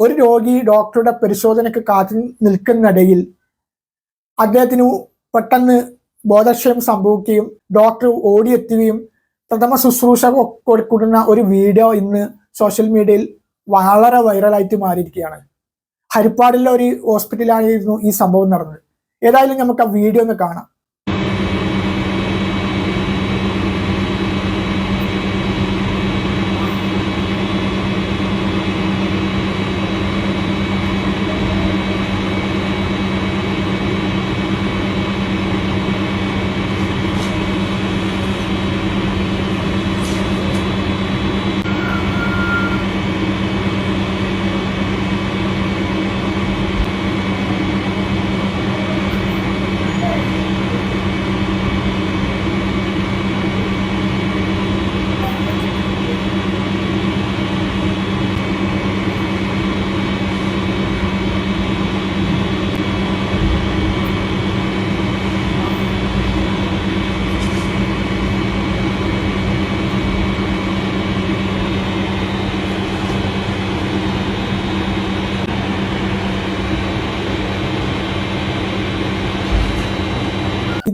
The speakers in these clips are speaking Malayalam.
ഒരു രോഗി ഡോക്ടറുടെ പരിശോധനയ്ക്ക് കാത്തു നിൽക്കുന്നിടയിൽ അദ്ദേഹത്തിന് പെട്ടെന്ന് ബോധക്ഷയം സംഭവിക്കുകയും ഡോക്ടർ ഓടിയെത്തുകയും പ്രഥമ ശുശ്രൂഷ കൊടുക്കുന്ന ഒരു വീഡിയോ ഇന്ന് സോഷ്യൽ മീഡിയയിൽ വളരെ വൈറലായിട്ട് മാറിയിരിക്കുകയാണ്. ഹരിപ്പാടിലെ ഒരു ഹോസ്പിറ്റലായിരുന്നു ഈ സംഭവം നടന്നത്. ഏതായാലും നമുക്ക് ആ വീഡിയോ ഒന്ന് കാണാം.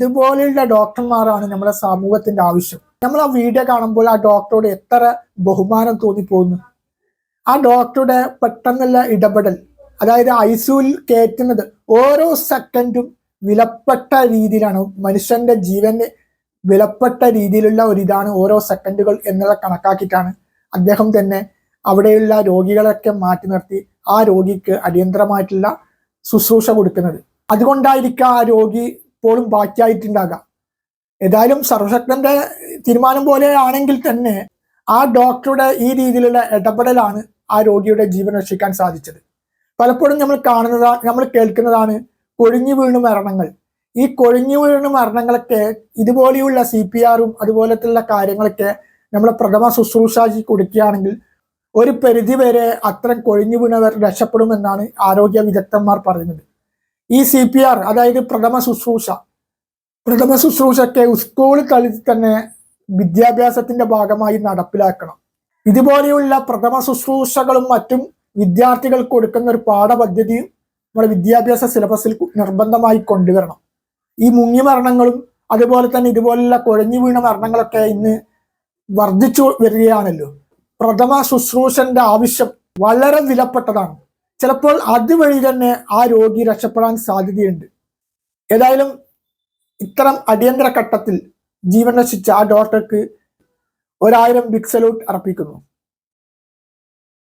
ഇതുപോലെയുള്ള ഡോക്ടർമാരാണ് നമ്മുടെ സമൂഹത്തിന്റെ ആവശ്യം. നമ്മൾ ആ വീഡിയോ കാണുമ്പോൾ ആ ഡോക്ടറോട് എത്ര ബഹുമാനം തോന്നിപ്പോകുന്നു. ആ ഡോക്ടറുടെ പെട്ടെന്നുള്ള ഇടപെടൽ അതായത് ഐസിയുൽ കയറ്റുന്നത് ഓരോ സെക്കൻഡും വിലപ്പെട്ട രീതിയിലാണ്. മനുഷ്യന്റെ ജീവന് വിലപ്പെട്ട രീതിയിലുള്ള ഒരു ഇതാണ് ഓരോ സെക്കൻഡുകൾ എന്നുള്ള കണക്കാക്കിയിട്ടാണ് അദ്ദേഹം തന്നെ അവിടെയുള്ള രോഗികളൊക്കെ മാറ്റി നിർത്തി ആ രോഗിക്ക് അടിയന്തരമായിട്ടുള്ള ശുശ്രൂഷ കൊടുക്കുന്നത്. അതുകൊണ്ടായിരിക്കാം ആ രോഗി പോലും ബാക്കിയായിട്ടുണ്ടാകാം. ഏതായാലും സർവശക്തന്റെ തീരുമാനം പോലെ ആണെങ്കിൽ തന്നെ ആ ഡോക്ടറുടെ ഈ രീതിയിലുള്ള ഇടപെടലാണ് ആ രോഗിയുടെ ജീവൻ രക്ഷിക്കാൻ സാധിച്ചത്. പലപ്പോഴും നമ്മൾ കാണുന്നത് നമ്മൾ കേൾക്കുന്നതാണ് കൊഴിഞ്ഞു വീണു മരണങ്ങൾ. ഈ കൊഴിഞ്ഞു വീണു മരണങ്ങളൊക്കെ ഇതുപോലെയുള്ള സി പി ആറും അതുപോലത്തുള്ള കാര്യങ്ങളൊക്കെ നമ്മൾ പ്രഥമ ശുശ്രൂഷാക്കി കൊടുക്കുകയാണെങ്കിൽ ഒരു പരിധി വരെ അത്തരം കൊഴിഞ്ഞു വീണവർ രക്ഷപ്പെടുമെന്നാണ് ആരോഗ്യ വിദഗ്ധന്മാർ പറയുന്നത്. ഈ സി പി ആർ അതായത് പ്രഥമ ശുശ്രൂഷ. പ്രഥമ ശുശ്രൂഷയ്ക്ക് സ്കൂൾ തലത്തിൽ തന്നെ വിദ്യാഭ്യാസത്തിന്റെ ഭാഗമായി നടപ്പിലാക്കണം. ഇതുപോലെയുള്ള പ്രഥമ ശുശ്രൂഷകളും മറ്റും വിദ്യാർത്ഥികൾക്ക് കൊടുക്കുന്ന ഒരു പാഠപദ്ധതിയും നമ്മുടെ വിദ്യാഭ്യാസ സിലബസിൽ നിർബന്ധമായി കൊണ്ടുവരണം. ഈ മുങ്ങി മരണങ്ങളും അതുപോലെ തന്നെ ഇതുപോലുള്ള കുഴഞ്ഞു വീണ മരണങ്ങളൊക്കെ ഇന്ന് വർദ്ധിച്ചു വരികയാണല്ലോ. പ്രഥമ ശുശ്രൂഷന്റെ ആവശ്യം വളരെ വിലപ്പെട്ടതാണ്. ചിലപ്പോൾ അതുവഴി തന്നെ ആ രോഗി രക്ഷപ്പെടാൻ സാധ്യതയുണ്ട്. ഏതായാലും ഇത്തരം അടിയന്തര ഘട്ടത്തിൽ ജീവൻ രക്ഷിച്ച ആ ഡോക്ടർക്ക് ഒരായിരം ബിഗ് സല്യൂട്ട് അർപ്പിക്കുന്നു.